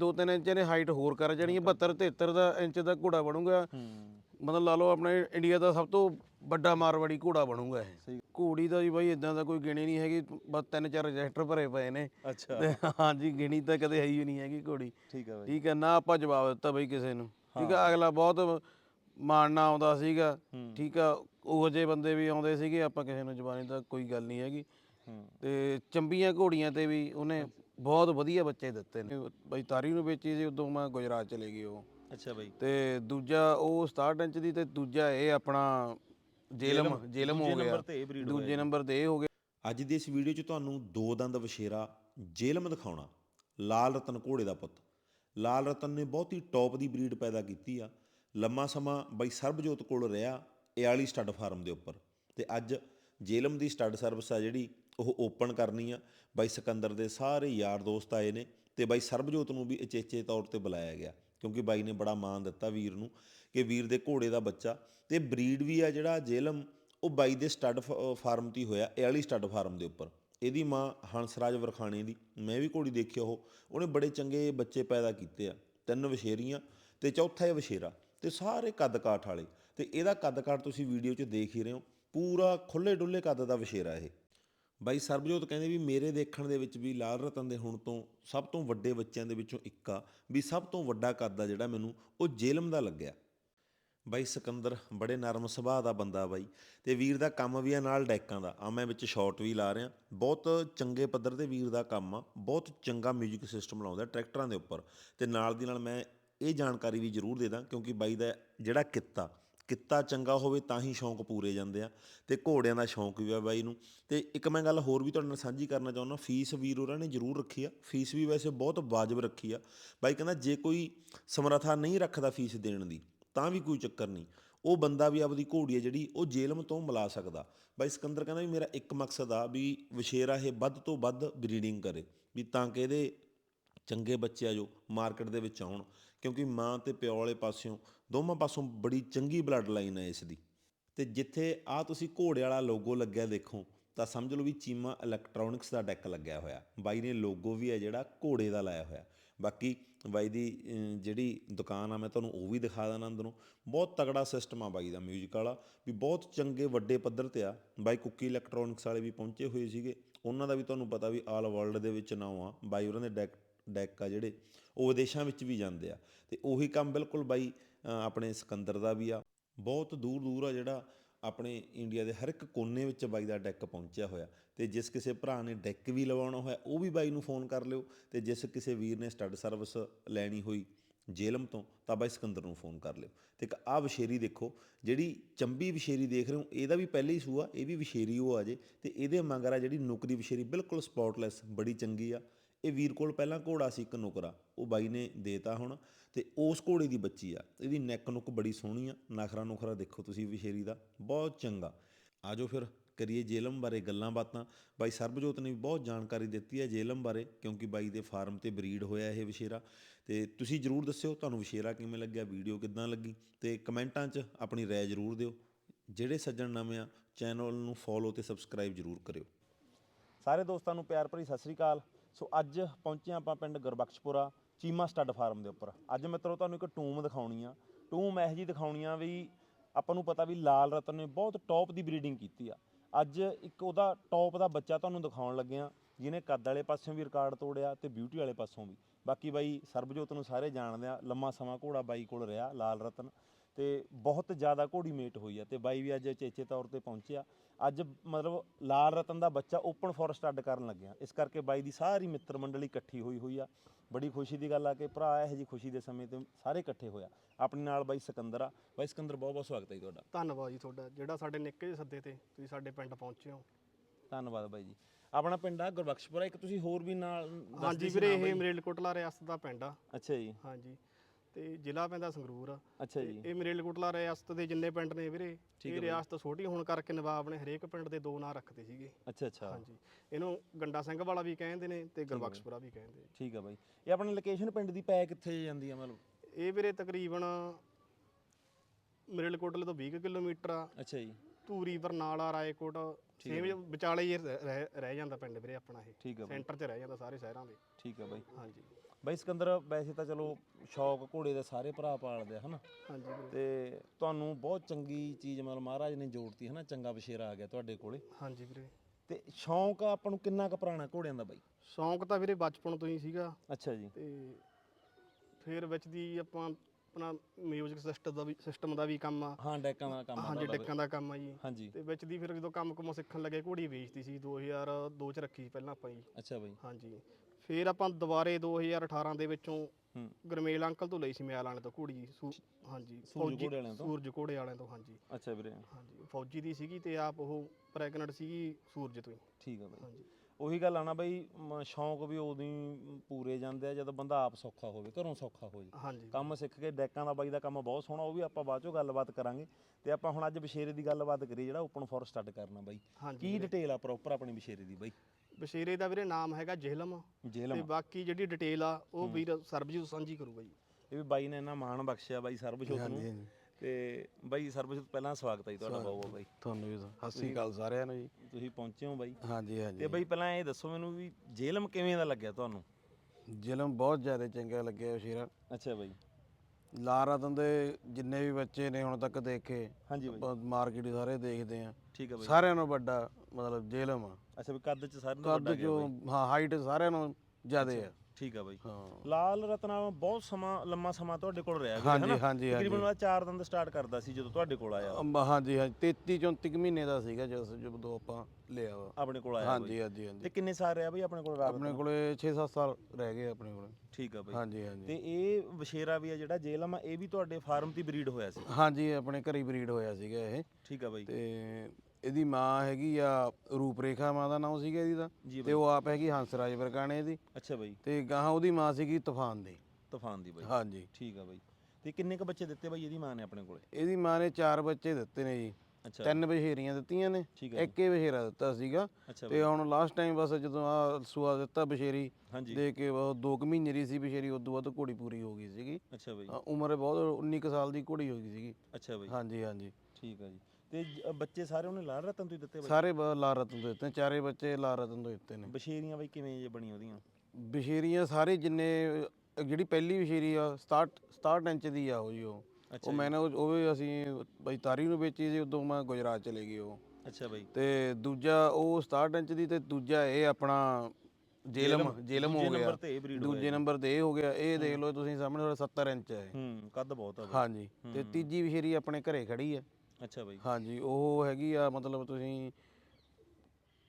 2-3 inch ਨੇ height ਹੋਰ ਕਰ ਜਾਣੀ ਹੈ 72 73 ਦਾ ਇੰਚ ਦਾ ਘੋੜਾ ਬਣੂਗਾ। ਹੂੰ। ਮਤਲਬ ਲਾ ਲਓ ਆਪਣੇ ਇੰਡੀਆ ਦਾ ਸਭ ਤੋਂ ਵੱਡਾ ਮਾਰਵਾੜੀ ਘੋੜਾ ਬਣੂਗਾ ਇਹ। ਘੋੜੀ ਦਾ ਜੀ ਬਾਈ ਇਦਾਂ ਦਾ ਕੋਈ ਗਿਣੀ ਨਹੀਂ ਹੈਗੀ ਬਸ ਤਿੰਨ ਚਾਰ ਰਜਿਸਟਰ ਭਰੇ ਪਏ ਨੇ। ਅੱਛਾ। ਹਾਂਜੀ ਗਿਣੀ ਤਾਂ ਕਦੇ ਹੈ ਹੀ ਨਹੀਂ ਹੈਗੀ ਘੋੜੀ। ਠੀਕ ਆ ਬਾਈ। ਠੀਕ ਹੈ ਨਾ ਆਪਾਂ ਜਵਾਬ ਦਿੱਤਾ ਬਈ ਕਿਸੇ ਨੂੰ। ਠੀਕ ਹੈ। ਅਗਲਾ ਬਹੁਤ ਮਾਣਨਾ ਆਉਂਦਾ ਸੀਗਾ। ਠੀਕ ਆ ਉਹ ਜਿਹੇ ਬੰਦੇ ਵੀ ਆਉਂਦੇ ਸੀਗੇ ਆਪਾਂ ਕਿਸੇ ਨੂੰ ਜਵਾਨੀ ਤਾਂ ਕੋਈ ਗੱਲ ਨਹੀਂ ਹੈਗੀ। ਹੂੰ। ਤੇ ਚੰਬੀਆਂ ਘੋੜੀਆਂ ਤੇ ਵੀ ਉਹਨੇ ਬਹੁਤ ਵਧੀਆ ਬੱਚੇ ਦਿੱਤੇ ਨੇ। ਬਈ ਤਾਰੀ ਨੂੰ ਵੇਚੀ ਸੀ ਉਦੋਂ ਮੈਂ ਗੁਜਰਾਤ ਚਲੇ ਗਈ ਉਹ। ਅੱਛਾ ਬਾਈ। ਤੇ ਦੂਜਾ ਉਹ 67 ਇੰਚ ਦੀ ਤੇ ਦੂਜਾ ਇਹ ਆਪਣਾ ਜੇਲਮ ਜੇਲਮ ਹੋ ਦੂਜੇ ਗਿਆ। ਨੰਬਰ ਤੇ ਇਹ breed ਦੂਜੇ ਨੰਬਰ ਤੇ ਇਹ ਹੋ ਗਿਆ। ਅੱਜ ਦੀ ਇਸ ਵੀਡੀਓ 'ਚ ਤੁਹਾਨੂੰ ਦੋ ਦੰਦ ਵਛੇਰਾ ਜੇਲਮ ਦਿਖਾਉਣਾ ਲਾਲ ਰਤਨ ਘੋੜੇ ਦਾ ਪੁੱਤ। ਲਾਲ ਰਤਨ ਨੇ ਬਹੁਤ ਹੀ ਟੌਪ ਦੀ ਬਰੀਡ ਪੈਦਾ ਕੀਤੀ ਆ। ਲੰਮਾ ਸਮਾਂ ਬਾਈ ਸਰਬਜੋਤ ਕੋਲ ਰਿਹਾ ਇਆਲੀ ਸਟੱਡ ਫਾਰਮ ਦੇ ਉੱਪਰ। ਤੇ ਅੱਜ ਜੇਲਮ ਦੀ ਸਟੱਡ ਸਰਵਿਸ ਆ ਜਿਹੜੀ ਉਹ ਓਪਨ ਕਰਨੀ ਆ। ਬਾਈ ਸਿਕੰਦਰ ਦੇ ਸਾਰੇ ਯਾਰ ਦੋਸਤ ਆਏ ਨੇ ਤੇ ਬਾਈ ਸਰਬਜੋਤ ਨੂੰ ਵੀ ਅਚੇਚੇ ਤੌਰ ਤੇ ਬੁਲਾਇਆ ਗਿਆ ਕਿਉਂਕਿ ਬਾਈ ਨੇ ਬੜਾ ਮਾਣ ਦਿੱਤਾ ਵੀਰ ਨੂੰ ਕਿ ਵੀਰ ਦੇ ਘੋੜੇ ਦਾ ਬੱਚਾ ਤੇ ਬਰੀਡ ਵੀ ਆ ਜਿਹੜਾ ਜੇਲਮ, ਉਹ ਬਾਈ ਦੇ ਸਟੱਡ ਫਾਰਮ ਤੇ ਹੋਇਆ, ਇਹ ਵਾਲੀ ਸਟੱਡ ਫਾਰਮ ਦੇ ਉੱਪਰ। ਇਹਦੀ ਮਾਂ ਹੰਸਰਾਜ ਵਰਖਾਣੇ ਦੀ, ਮੈਂ ਵੀ ਘੋੜੀ ਦੇਖਿਆ ਉਹ, ਉਹਨੇ ਬੜੇ ਚੰਗੇ ਬੱਚੇ ਪੈਦਾ ਕੀਤੇ ਆ, ਤਿੰਨ ਵਛੇਰੀਆਂ ਤੇ ਚੌਥਾ ਇਹ ਵਛੇਰਾ ਤੇ ਸਾਰੇ ਕੱਦ ਕਾਠ ਵਾਲੇ ਤੇ ਇਹਦਾ ਕੱਦ ਕਾਠ ਤੁਸੀਂ ਵੀਡੀਓ 'ਚ ਦੇਖ ਹੀ ਰਹੇ ਹੋ, ਪੂਰਾ ਖੁੱਲੇ ਡੁੱਲੇ ਕੱਦ ਦਾ ਵਛੇਰਾ ਇਹ। ਬਾਈ ਸਰਬਜੋਤ ਕਹਿੰਦੇ ਵੀ ਮੇਰੇ ਦੇਖਣ ਦੇ ਵਿੱਚ ਵੀ ਲਾਲ ਰਤਨ ਦੇ ਹੁਣ ਤੋਂ ਸਭ ਤੋਂ ਵੱਡੇ ਬੱਚਿਆਂ ਦੇ ਵਿੱਚੋਂ ਇੱਕ ਆ, ਵੀ ਸਭ ਤੋਂ ਵੱਡਾ ਕੱਦ ਆ ਜਿਹੜਾ ਮੈਨੂੰ, ਉਹ ਜੇਲਮ ਦਾ ਲੱਗਿਆ। ਬਾਈ ਸਿਕੰਦਰ, ਬੜੇ ਨਰਮ ਸੁਭਾਅ ਦਾ ਬੰਦਾ ਬਾਈ ਤੇ ਵੀਰ ਦਾ ਕੰਮ ਵੀ ਆ ਨਾਲ ਡੈਕਾਂ ਦਾ। ਆ ਮੈਂ ਵਿੱਚ ਸ਼ਾਟ ਵੀ ਲਾ ਰਿਹਾ। ਬਹੁਤ ਚੰਗੇ ਪੱਧਰ ਤੇ ਵੀਰ ਦਾ ਕੰਮ ਆ, ਬਹੁਤ ਚੰਗਾ 뮤직 ਸਿਸਟਮ ਲਾਉਂਦਾ ਟਰੈਕਟਰਾਂ ਦੇ ਉੱਪਰ ਤੇ ਨਾਲ ਦੀ ਨਾਲ ਮੈਂ ਇਹ ਜਾਣਕਾਰੀ ਵੀ ਜ਼ਰੂਰ ਦੇ ਦਾਂ ਕਿਉਂਕਿ ਬਾਈ ਦਾ ਜਿਹੜਾ ਕਿੱਤਾ ਕਿੱਤਾ ਚੰਗਾ ਹੋਵੇ ਤਾਂ ਹੀ ਸ਼ੌਂਕ ਪੂਰੇ ਜਾਂਦੇ ਆ। ਤੇ ਘੋੜਿਆਂ ਦਾ ਸ਼ੌਂਕ ਵੀ ਆ ਬਾਈ ਨੂੰ। ਤੇ ਇੱਕ ਮੈਂ ਗੱਲ ਹੋਰ ਵੀ ਤੁਹਾਡੇ ਨਾਲ ਸਾਂਝੀ ਕਰਨਾ ਚਾਹੁੰਦਾ, ਫੀਸ ਵੀਰ ਉਹਨਾਂ ਨੇ ਜ਼ਰੂਰ ਰੱਖੀ ਆ। ਫੀਸ ਵੀ ਵੈਸੇ ਬਹੁਤ ਵਾਜਬ ਰੱਖੀ ਆ। ਬਾਈ ਕਹਿੰਦਾ ਜੇ ਕੋਈ ਸਮਰੱਥਾ ਨਹੀਂ ਰੱਖਦਾ ਫੀਸ ਦੇਣ ਦੀ, ਤਾਂ ਵੀ ਕੋਈ ਚੱਕਰ ਨਹੀਂ। ਉਹ ਬੰਦਾ ਵੀ ਆਪਦੀ ਘੋੜੀ ਹੈ ਜਿਹੜੀ ਉਹ ਜੇਲਮ ਤੋਂ ਮਿਲਾ ਸਕਦਾ। ਬਾਈ ਸਿਕੰਦਰ ਕਹਿੰਦਾ ਵੀ ਮੇਰਾ ਇੱਕ ਮਕਸਦ ਆ ਵੀ ਵਸ਼ੇਰਾ ਇਹ ਵੱਧ ਤੋਂ ਵੱਧ ਬਰੀਡਿੰਗ ਕਰੇ, ਵੀ ਤਾਂ ਕਿ ਇਹਦੇ ਚੰਗੇ ਬੱਚੇ ਆ ਜੋ ਮਾਰਕੀਟ ਦੇ ਵਿੱਚ ਆਉਣ। ਕਿਉਂਕਿ ਮਾਂ ਤੇ ਪਿਓ ਵਾਲੇ ਪਾਸਿਓਂ, ਦੋਵਾਂ ਪਾਸੋਂ ਬੜੀ ਚੰਗੀ ਬਲੱਡ ਲਾਈਨ ਹੈ ਇਸ ਦੀ ਤੇ ਜਿੱਥੇ ਆ ਤੁਸੀਂ ਘੋੜੇ ਵਾਲਾ ਲੋਗੋ ਲੱਗਿਆ ਦੇਖੋ, ਤਾਂ ਸਮਝ ਲਓ ਵੀ ਚੀਮਾ ਇਲੈਕਟ੍ਰੋਨਿਕਸ ਦਾ ਡੈਕ ਲੱਗਿਆ ਹੋਇਆ। ਬਾਈ ਨੇ ਲੋਗੋ ਵੀ ਹੈ ਜਿਹੜਾ ਘੋੜੇ ਦਾ ਲਾਇਆ ਹੋਇਆ। ਬਾਕੀ ਬਾਈ ਦੀ ਜਿਹੜੀ ਦੁਕਾਨ ਆ, ਮੈਂ ਤੁਹਾਨੂੰ ਉਹ ਵੀ ਦਿਖਾ ਦਾਂ ਅੰਦਰੋਂ। ਬਹੁਤ ਤਗੜਾ ਸਿਸਟਮ ਆ ਬਾਈ ਦਾ 뮤직 ਵਾਲਾ। ਵੀ ਬਹੁਤ ਚੰਗੇ ਵੱਡੇ ਪੱਧਰ ਤੇ ਆ। ਬਾਈ ਕੁੱਕੀ ਇਲੈਕਟ੍ਰੋਨਿਕਸ ਵਾਲੇ ਵੀ ਪਹੁੰਚੇ ਹੋਏ ਸੀਗੇ। ਉਹਨਾਂ ਦਾ ਵੀ ਤੁਹਾਨੂੰ ਪਤਾ ਵੀ ਆਲ ਵਰਲਡ ਦੇ ਵਿੱਚ ਨਾਮ ਆ। ਬਾਈ ਉਹਨਾਂ ਦੇ ਡੈਕ ਡੈਕ ਆ ਜਿਹੜੇ, ਉਹ ਵਿਦੇਸ਼ਾਂ ਵਿੱਚ ਵੀ ਜਾਂਦੇ ਆ। ਤੇ ਉਹੀ ਕੰਮ ਬਿਲਕੁਲ ਬਾਈ ਆਪਣੇ ਸਿਕੰਦਰ ਦਾ ਵੀ ਆ। ਬਹੁਤ ਦੂਰ ਦੂਰ ਆ ਜਿਹੜਾ ਆਪਣੇ ਇੰਡੀਆ ਦੇ ਹਰ ਇੱਕ ਕੋਨੇ ਵਿੱਚ ਬਾਈ ਦਾ ਡੈਕ ਪਹੁੰਚਿਆ ਹੋਇਆ। ਤੇ ਜਿਸ ਕਿਸੇ ਭਰਾ ਨੇ ਡੈਕ ਵੀ ਲਵਾਉਣਾ ਹੋਇਆ, ਉਹ ਵੀ ਬਾਈ ਨੂੰ ਫੋਨ ਕਰ ਲਿਓ। ਤੇ ਜਿਸ ਕਿਸੇ ਵੀਰ ਨੇ ਸਟੱਡ ਸਰਵਿਸ ਲੈਣੀ ਹੋਈ ਜੇਲਮ ਤੋਂ, ਤਾਂ ਬਾਈ ਸਿਕੰਦਰ ਨੂੰ ਫੋਨ ਕਰ ਲਿਓ। ਤੇ ਇੱਕ ਆਹ ਵਿਸ਼ੇਰੀ ਦੇਖੋ, ਜਿਹੜੀ ਚੰਬੀ ਵਿਸ਼ੇਰੀ ਦੇਖ ਰਹੇ ਹੋ, ਇਹਦਾ ਵੀ ਪਹਿਲੇ ਹੀ ਸੂਆ, ਇਹ ਵੀ ਵਿਸ਼ੇਰੀ ਉਹ ਆ ਜੇ। ਤੇ ਇਹਦੇ ਮਗਰ ਆ ਜਿਹੜੀ ਨੁਕਰੀ ਵਿਸ਼ੇਰੀ, ਬਿਲਕੁਲ ਸਪੌਟਲੈਸ, ਬੜੀ ਚੰਗੀ ਆ। ਇਹ ਵੀਰ ਕੋਲ ਪਹਿਲਾਂ ਘੋੜਾ ਸੀ ਇੱਕ ਨੁਕਰਾ, ਉਹ ਬਾਈ ਨੇ ਦੇਤਾ ਹੁਣ ਤੇ ਉਸ ਘੋੜੇ ਦੀ ਬੱਚੀ ਆ। ਇਹਦੀ ਨੈਕ ਨੁੱਕ ਬੜੀ ਸੋਹਣੀ ਆ, ਨਖਰਾ ਨੁਖਰਾ ਦੇਖੋ ਤੁਸੀਂ ਵਿਸ਼ੇਰੀ ਦਾ, ਬਹੁਤ ਚੰਗਾ। ਆਜੋ ਫਿਰ ਕਰੀਏ ਜੇਲਮ ਬਾਰੇ ਗੱਲਾਂ ਬਾਤਾਂ। ਬਾਈ ਸਰਬਜੋਤ ਨੇ ਵੀ ਬਹੁਤ ਜਾਣਕਾਰੀ ਦਿੱਤੀ ਹੈ ਜੇਲਮ ਬਾਰੇ, ਕਿਉਂਕਿ ਬਾਈ ਦੇ ਫਾਰਮ ਤੇ ਬਰੀਡ ਹੋਇਆ ਇਹ ਵਿਸ਼ੇਰਾ। ਤੇ ਤੁਸੀਂ ਜਰੂਰ ਦੱਸਿਓ ਤੁਹਾਨੂੰ ਵਿਸ਼ੇਰਾ ਕਿਵੇਂ ਲੱਗਿਆ, ਵੀਡੀਓ ਕਿੱਦਾਂ ਲੱਗੀ? ਤੇ ਕਮੈਂਟਾਂ 'ਚ ਆਪਣੀ ਰਾਏ ਜਰੂਰ ਦਿਓ। ਜਿਹੜੇ ਸੱਜਣ ਨਵੇਂ ਆ, ਚੈਨਲ ਨੂੰ ਫੋਲੋ ਤੇ ਸਬਸਕ੍ਰਾਈਬ ਜਰੂਰ ਕਰਿਓ। ਸਾਰੇ ਦੋਸਤਾਂ ਨੂੰ ਪਿਆਰ ਭਰੀ ਸਤਿ ਸ੍ਰੀ ਅਕਾਲ। ਸੋ ਅੱਜ ਪਹੁੰਚੇ ਆਪਾਂ ਪਿੰਡ ਗੁਰਬਖਸ਼ਪੁਰਾ, ਚੀਮਾ ਸਟੱਡ ਫਾਰਮ ਦੇ ਉੱਪਰ। ਅੱਜ ਮਿੱਤਰੋ, ਤੁਹਾਨੂੰ ਇੱਕ ਟੂਮ ਦਿਖਾਉਣੀ ਆ। ਟੂਮ ਇਹੋ ਜੀ ਦਿਖਾਉਣੀ ਆ ਵੀ ਆਪਾਂ ਨੂੰ ਪਤਾ ਵੀ ਲਾਲ ਰਤਨ ਨੇ ਬਹੁਤ ਟੌਪ ਦੀ ਬਰੀਡਿੰਗ ਕੀਤੀ ਆ। ਅੱਜ ਇੱਕ ਉਹਦਾ ਟੌਪ ਦਾ ਬੱਚਾ ਤੁਹਾਨੂੰ ਦਿਖਾਉਣ ਲੱਗੇ ਆ, ਜਿਹਨੇ ਕੱਦ ਵਾਲੇ ਪਾਸਿਓਂ ਵੀ ਰਿਕਾਰਡ ਤੋੜਿਆ ਤੇ ਬਿਊਟੀ ਵਾਲੇ ਪਾਸੋਂ ਵੀ। ਬਾਕੀ ਬਾਈ, ਸਰਬਜੋਤ ਨੂੰ ਸਾਰੇ ਜਾਣਦੇ ਆ, ਲੰਮਾ ਸਮਾਂ ਘੋੜਾ ਬਾਈ ਕੋਲ ਰਿਹਾ, ਲਾਲ ਰਤਨ। ਤੇ ਬਹੁਤ ਜ਼ਿਆਦਾ ਘੋੜੀ ਮੇਟ ਹੋਈ ਆ ਤੇ ਬਾਈ ਵੀ ਅੱਜ ਚੇਚੇ ਤੌਰ ਤੇ ਪਹੁੰਚਿਆ ਅੱਜ ਮਤਲਬ ਲਾਲ ਰਤਨ ਦਾ ਬੱਚਾ ਓਪਨ ਫੋਰ ਸਟੱਡ ਕਰਨ ਲੱਗਿਆ। ਇਸ ਕਰਕੇ ਬਾਈ ਦੀ ਸਾਰੀ ਮਿੱਤਰ ਮੰਡਲੀ ਇਕੱਠੀ ਹੋਈ ਹੋਈ ਆ। ਬੜੀ ਖੁਸ਼ੀ ਦੀ ਗੱਲ ਆ ਕਿ ਭਰਾ ਇਹੋ ਜੀ ਖੁਸ਼ੀ ਦੇ ਸਮੇਂ ਤੇ ਸਾਰੇ ਇਕੱਠੇ ਹੋਇਆ ਆਪਣੇ ਨਾਲ ਬਾਈ ਸਿਕੰਦਰ ਆ। ਬਾਈ ਸਿਕੰਦਰ ਬਹੁਤ ਬਹੁਤ ਸਵਾਗਤ ਹੈ ਜੀ ਤੁਹਾਡਾ। ਧੰਨਵਾਦ ਜੀ ਤੁਹਾਡਾ। ਜਿਹੜਾ ਸਾਡੇ ਨਿੱਕੇ ਜਿਹੇ ਸੱਦੇ ਤੇ ਤੁਸੀਂ ਸਾਡੇ ਪਿੰਡ ਪਹੁੰਚੇ ਹੋ। ਧੰਨਵਾਦ ਬਾਈ ਜੀ। ਆਪਣਾ ਪਿੰਡ ਆ ਗੁਰਬਖਸ਼ਪੁਰਾ। ਇੱਕ ਤੁਸੀਂ ਹੋਰ ਵੀ ਨਾਲ ਹਾਂਜੀ ਵੀਰੇ ਇਹ ਮਰੇਲਕੋਟਲਾ ਰਿਆਸਤ ਦਾ ਪਿੰਡ ਆ। ਅੱਛਾ ਜੀ। ਹਾਂਜੀ। ਤੇ ਜ਼ਿਲ੍ਹਾ ਪੈਂਦਾ ਸੰਗਰੂਰ ਆ। ਅੱਛਾ ਜੀ। ਇਹ ਮਰੇਲਕੋਟਲਾ ਰਿਆਸਤ ਦੇ ਜਿੰਨੇ ਪਿੰਡ ਨੇ ਵੀਰੇ ਇਹ ਰਿਆਸਤ ਛੋਟੀ ਹੋਣ ਕਰਕੇ ਨਵਾਬ ਨੇ ਹਰੇਕ ਪਿੰਡ ਦੇ ਦੋ ਨਾਂ ਰੱਖਦੇ ਸੀਗੇ। ਅੱਛਾ ਅੱਛਾ। ਹਾਂਜੀ। ਇਹਨੂੰ ਗੰਡਾ ਸਿੰਘ ਵਾਲਾ ਵੀ ਕਹਿੰਦੇ ਨੇ ਤੇ ਗੁਰਬਖਸ਼ਪੁਰਾ ਵੀ ਕਹਿੰਦੇ ਠੀਕ ਆ ਬਾਈ। ਇਹ ਆਪਣੀ ਲੋਕੇਸ਼ਨ ਪਿੰਡ ਦੀ ਪੈ ਕਿੱਥੇ ਜਾਂਦੀ ਆ ਮਤਲਬ? ਇਹ ਵੀਰੇ ਤਕਰੀਬਨ ਮਰੇਲਕੋਟਲੇ ਤੋਂ 20 ਕੁ ਕਿਲੋਮੀਟਰ ਆ। ਅੱਛਾ ਜੀ। ਧੂਰੀ ਬਰਨਾਲਾ ਰਾਏਕੋਟ ਸੇਮ ਵਿਚਾਲੇ ਹੀ ਰਹਿ ਜਾਂਦਾ ਪਿੰਡ ਵੀਰੇ ਆਪਣਾ ਇਹ। ਸੈਂਟਰ 'ਚ ਰਹਿ ਜਾਂਦਾ ਸਾਰੇ ਸ਼ਹਿਰਾਂ ਦੇ। ਠੀਕ ਆ ਬਾਈ। ਹਾਂਜੀ। ਬਾਈ ਸਿਕੰਦਰ ਵੈਸੇ ਤਾਂ ਚਲੋ ਸ਼ੌਕ ਘੋੜੇ ਦੇ ਸਾਰੇ ਭਰਾ ਪਾਲਦੇ ਆ ਹਨਾ? ਹਾਂਜੀ ਤੇ ਤੁਹਾਨੂੰ ਬਹੁਤ ਚੰਗੀ ਚੀਜ਼ ਮਤਲਬ ਮਹਾਰਾਜ ਨੇ ਜੋੜਤੀ ਹਨਾ? ਚੰਗਾ ਬਸ਼ੇਰਾ ਆ ਗਿਆ ਤੁਹਾਡੇ ਕੋਲੇ। ਹਾਂਜੀ ਵੀਰੇ। ਤੇ ਸ਼ੌਂਕ ਆਪਾਂ ਨੂੰ ਕਿੰਨਾ ਕੁ ਪੁਰਾਣਾ ਘੋੜਿਆਂ ਦਾ ਬਾਈ? ਸ਼ੌਂਕ ਤਾਂ ਵੀਰੇ ਬਚਪਨ ਤੋਂ ਹੀ ਸੀਗਾ। ਅੱਛਾ ਜੀ। ਤੇ ਫਿਰ ਵਿੱਚ ਦੀ ਆਪਾਂ ਆਪਣਾ ਮਿਊਜ਼ਿਕ ਸਿਸਟਮ ਦਾ ਵੀ ਸਿਸਟਮ ਦਾ ਵੀ ਕੰਮ ਆ। ਹਾਂ ਡੈਕਾਂ ਦਾ ਕੰਮ ਆ ਹਾਂਜੀ ਡਿੱਕਾਂ ਦਾ ਕੰਮ ਆ ਜੀ। ਹਾਂਜੀ। ਤੇ ਵਿੱਚ ਦੀ ਫਿਰ ਜਦੋਂ ਕੰਮ ਕੁਮ ਸਿੱਖਣ ਲੱਗੇ ਘੋੜੀ ਵੇਚਤੀ ਸੀ 2002 ਚ ਰੱਖੀ ਸੀ ਪਹਿਲਾਂ ਆਪਾਂ ਜੀ। ਅੱਛਾ ਬਾਈ। ਹਾਂਜੀ। ਫਿਰ ਆਪਾਂ ਦੁਬਾਰੇ 2018 ਦੇ ਵਿੱਚੋਂ ਹੂੰ। ਗੁਰਮੇਲ ਅੰਕਲ ਤੋਂ ਲਈ ਸੀ ਮਿਆਲ ਵਾਲੇ ਤੋਂ ਘੋੜੀ ਸੂ- ਹਾਂਜੀ ਸੂਰਜ ਫੌਜੀ- ਘੋੜੇ ਵਾਲਿਆਂ ਤੋਂ? ਸੂਰਜ ਘੋੜੇ ਵਾਲਿਆਂ ਤੋਂ ਹਾਂਜੀ। ਅੱਛਾ ਵੀਰੇ। ਹਾਂਜੀ ਫੌਜੀ ਦੀ ਸੀਗੀ ਤੇ ਆਪ ਉਹ ਪ੍ਰੈਗਨੈਂਟ ਸੀਗੀ ਸੂਰਜ ਤੋਂ ਹੀ। ਠੀਕ ਆ ਬਾਈ। ਹਾਂਜੀ। ਉਹੀ ਗੱਲ ਆ ਨਾ ਬਾਈ ਮ- ਸ਼ੌਂਕ ਵੀ ਉਦੋਂ ਹੀ ਪੂਰੇ ਜਾਂਦੇ ਆ ਜਦੋਂ ਬੰਦਾ ਆਪ ਸੌਖਾ ਹੋਵੇ ਘਰੋਂ ਸੌਖਾ ਹੋ ਜੇ। ਹਾਂਜੀ। ਕੰਮ ਸਿੱਖ ਕੇ ਡੈਕਾਂ ਦਾ ਬਾਈ ਦਾ ਕੰਮ ਬਹੁਤ ਸੋਹਣਾ ਉਹ ਵੀ ਆਪਾਂ ਬਾਅਦ ਚੋਂ ਗੱਲਬਾਤ ਕਰਾਂਗੇ। ਤੇ ਆਪਾਂ ਹੁਣ ਅੱਜ ਬਸ਼ੇਰੇ ਦੀ ਗੱਲਬਾਤ ਕਰੀਏ ਜਿਹੜਾ ਓਪਨ ਫੋਰ ਸਟੱਡ ਕਰਨਾ ਬਾਈ। ਹਾਂਜੀ ਕੀ ਡਿਟੇਲ ਆ ਪ੍ਰੋਪਰ ਆਪਣੀ ਬਸ਼ੇਰੇ ਦੀ ਬਾਈ? ਬਸ਼ੇਰੇ ਦਾ ਵੀਰੇ ਨਾਮ ਹੈਗਾ ਜੇਹਲਮ। ਤੇ ਜੇਲਮ ਬਾਕੀ ਜਿਹੜੀ ਡਿਟੇਲ ਆ ਉਹ ਵੀਰ ਸਰਬਜੀਤ ਸਾਂਝੀ ਕਰੂਗਾ ਜੀ। ਇਹ ਵੀ ਬਾਈ ਨੇ ਇਹਨਾਂ ਮਾਣ ਬਖਸ਼ਿਆ ਬਾਈ ਸਰਬਜੋਤ ਨੂੰ। ਤੇ ਬਾਈ ਸਰਬਜੋਤ ਪਹਿਲਾਂ ਸਵਾਗਤ ਹੈ ਜੀ ਤੁਹਾਡਾ ਬਹੁਤ ਬਹੁਤ ਬਾਈ। ਤੁਹਾਨੂੰ ਵੀ ਸਤਿ ਸ੍ਰੀ ਅਕਾਲ ਸਾਰਿਆਂ ਨੂੰ ਜੀ। ਤੁਸੀਂ ਪਹੁੰਚੇ ਹੋ ਬਾਈ। ਹਾਂਜੀ ਹਾਂਜੀ। ਤੇ ਬਾਈ ਪਹਿਲਾਂ ਇਹ ਦੱਸੋ ਮੈਨੂੰ ਵੀ ਜੇਲਮ ਕਿਵੇਂ ਦਾ ਲੱਗਿਆ ਤੁਹਾਨੂੰ? ਜ਼ੁਲਮ ਬਹੁਤ ਜ਼ਿਆਦਾ ਚੰਗਾ ਲੱਗਿਆ ਸ਼ੇਰਾ ਅੱਛਾ ਬਾਈ। ਲਾ ਰਤਨ ਦੇ ਜਿੰਨੇ ਵੀ ਬੱਚੇ ਨੇ ਹੁਣ ਤੱਕ ਦੇਖੇ ਹਾਂਜੀ ਬਾਈ। ਮਾਰਕੀਟ ਸਾਰੇ ਦੇਖਦੇ ਆ। ਠੀਕ ਹੈ ਬਾਈ। ਸਾਰਿਆਂ ਨਾਲੋਂ ਵੱਡਾ ਮਤਲਬ ਜੇਲਮ ਆ। ਅੱਛਾ ਵੀ ਕੱਦ ਚ ਸਾਰਿਆਂ ਨੂੰ ਕੱਦ ਵੱਡਾ ਗਿਆ ਜੋ ਬਾਈ। ਹਾਂ ਹਾਈਟ ਸਾਰਿਆਂ ਨਾਲੋਂ ਜ਼ਿਆਦਾ ਆ। ਠੀਕ ਆ ਬਾਈ। ਹਾਂ। ਲਾਲ ਰਤਨਾ ਬਹੁਤ ਸਮਾਂ ਲੰਮਾ ਸਮਾਂ ਤੁਹਾਡੇ ਕੋਲ ਰਿਹਾ ਹਾਂਜੀ? ਹਾਂਜੀ, ਤਕਰੀਬਨ ਹਾਂਜੀ। ਮੈਂ 4 ਦਿਨ ਦਾ ਸਟਾਰਟ ਕਰਦਾ ਸੀ ਜਦੋਂ ਤੁਹਾਡੇ ਕੋਲ ਆਇਆ। ਅੰਬ- ਹਾਂਜੀ ਹਾਂਜੀ। 33 34 ਕੁ ਮਹੀਨੇ ਦਾ ਸੀਗਾ ਜਦੋਂ ਜਦੋਂ ਆਪਾਂ ਲਿਆ ਵਾ। ਆਪਣੇ ਕੋਲ ਆਇਆ ਹਾਂਜੀ ਬਾਈ। ਹਾਂਜੀ ਹਾਂਜੀ। ਤੇ ਕਿੰਨੇ ਸਾਲ ਰਿਹਾ ਬਈ ਆਪਣੇ ਕੋਲ ਰਾਤ ਆਪਣੇ ਕੋਲੇ 6-7 ਸਾਲ ਰਹਿ ਗਏ ਆਪਣੇ ਕੋਲੇ। ਠੀਕ ਆ ਬਾਈ। ਹਾਂਜੀ ਹਾਂਜੀ। ਤੇ ਇਹ ਵਸ਼ੇਰਾ ਵੀ ਆ ਜਿਹੜਾ ਜੇਲਮ ਆ ਇਹ ਵੀ ਤੁਹਾਡੇ ਫਾਰਮ ਤੇ ਬਰੀਡ ਹੋਇਆ ਸੀ। ਹਾਂਜੀ ਆਪਣੇ ਘਰੀ ਬਰੀਡ ਹੋਇਆ ਸੀਗਾ ਇਹ। ਠੀਕ ਆ ਬਾਈ। ਤੇ ਇਹਦੀ ਮਾਂ ਹੈਗੀ ਆ ਰੂਪ ਰੇਖਾ ਮਾਂ ਦਾ ਨਾਮ ਸੀਗਾ ਇਹਦੀ ਦਾ ਜੀ ਤੇ ਉਹ ਆਪ ਹੈਗੀ ਹੰਸਰਾਜ ਵਰਕਾਣੇ ਦੀ। ਅੱਛਾ ਬਾਈ। ਤੇ ਗਾਹਾਂ ਉਹਦੀ ਮਾਂ ਸੀਗੀ ਤੂਫਾਨ ਦੀ। ਤੂਫਾਨ ਦੀ ਬਾਈ। ਹਾਂਜੀ। ਠੀਕ ਆ ਬਾਈ। ਤੇ ਕਿੰਨੇ ਕ ਬੱਚੇ ਦਿੱਤੇ ਬਾਈ ਇਹਦੀ ਮਾਂ ਨੇ ਆਪਣੇ ਕੋਲੇ? ਇਹਦੀ ਮਾਂ ਨੇ ਚਾਰ ਬੱਚੇ ਦਿੱਤੇ ਨੇ ਜੀ। ਅੱਛਾ। ਤਿੰਨ ਬਸ਼ੇਰੀਆਂ ਦਿੱਤੀਆਂ ਨੇ ਇੱਕ ਹੀ ਬਸ਼ੇਰਾ ਦਿੱਤਾ ਸੀਗਾ। ਤੇ ਹੁਣ ਲਾਸਟ ਟਾਈਮ ਬਸ ਜਦੋਂ ਆ ਸੂਆ ਦਿੱਤਾ ਬਸ਼ੇਰੀ ਦੇ ਕੇ ਉਹ 2 ਕੁ ਮਹੀਨੇ ਦੀ ਸੀ ਬਸ਼ੇਰੀ ਉਦੋਂ ਬਾਅਦ ਘੋੜੀ ਪੂਰੀ ਹੋ ਗਈ ਸੀਗੀ। ਅੱਛਾ ਬਾਈ। ਉਮਰ ਬਹੁਤ 19 ਕੁ ਸਾਲ ਦੀ ਘੋੜੀ ਹੋ ਗਈ ਸੀਗੀ। ਅੱਛਾ ਬਾਈ। ਹਾਂਜੀ ਹਾਂਜੀ। ਠੀਕ ਆ ਜੀ। ਤੇ ਜ- ਬੱਚੇ ਸਾਰੇ ਉਹਨੇ ਲਾਲ ਰਤਨ ਤੋਂ ਹੀ ਦਿੱਤੇ ਬਾਈ? ਸਾਰੇ ਬ- ਲਾਲ ਰਤਨ ਤੋਂ ਦਿੱਤੇ ਨੇ, ਚਾਰੇ ਬੱਚੇ ਲਾਲ ਰਤਨ ਤੋਂ ਦਿੱਤੇ ਨੇ। ਬਸ਼ੇਰੀਆਂ ਬਾਈ ਕਿਵੇਂ ਜੇ ਬਣੀ ਉਹਦੀਆਂ? ਬਸ਼ੇਰੀਆਂ ਸਾਰੇ ਜਿੰਨੇ ਅਹ ਜਿਹੜੀ ਪਹਿਲੀ ਬਸ਼ੇਰੀ ਆ 67 67 ਇੰਚ ਦੀ ਆ ਉਹ ਜੀ ਉਹ। ਅੱਛਾ ਉਹ ਮੈਂ ਨਾ ਉਹ ਉਹ ਵੀ ਅਸੀਂ ਬਈ ਤਾਰੀ ਨੂੰ ਵੇਚੀ ਸੀ ਉਦੋਂ ਮੈਂ ਗੁਜਰਾਤ ਚਲੇ ਗਈ ਉਹ। ਅੱਛਾ ਬਾਈ। ਤੇ ਦੂਜਾ ਉਹ 67 ਇੰਚ ਦੀ ਤੇ ਦੂਜਾ ਇਹ ਆਪਣਾ ਜੇਲਮ ਜੇਲਮ ਹੋ ਦੂਜੇ ਗਿਆ। ਨੰਬਰ ਤੇ ਇਹ ਬਰੀਡ ਦੂਜੇ ਨੰਬਰ ਤੇ ਇਹ ਹੋ ਗਿਆ। ਇਹ ਦੇਖ ਲਓ ਤੁਸੀਂ ਸਾਹਮਣੇ ਥੋੜਾ 70 ਇੰਚ ਹੈ ਇਹ। ਹੂੰ ਕੱਦ ਬਹੁਤ ਆ ਬਾਈ। ਹਾਂਜੀ। ਤੇ ਤੀਜੀ ਬਸ਼ੇਰੀ ਆਪਣੇ ਘਰੇ ਖੜੀ ਹੈ ਅੱਛਾ ਬਾਈ। ਹਾਂਜੀ ਉਹ ਹੈਗੀ ਆ ਮਤਲਬ ਤੁਸੀਂ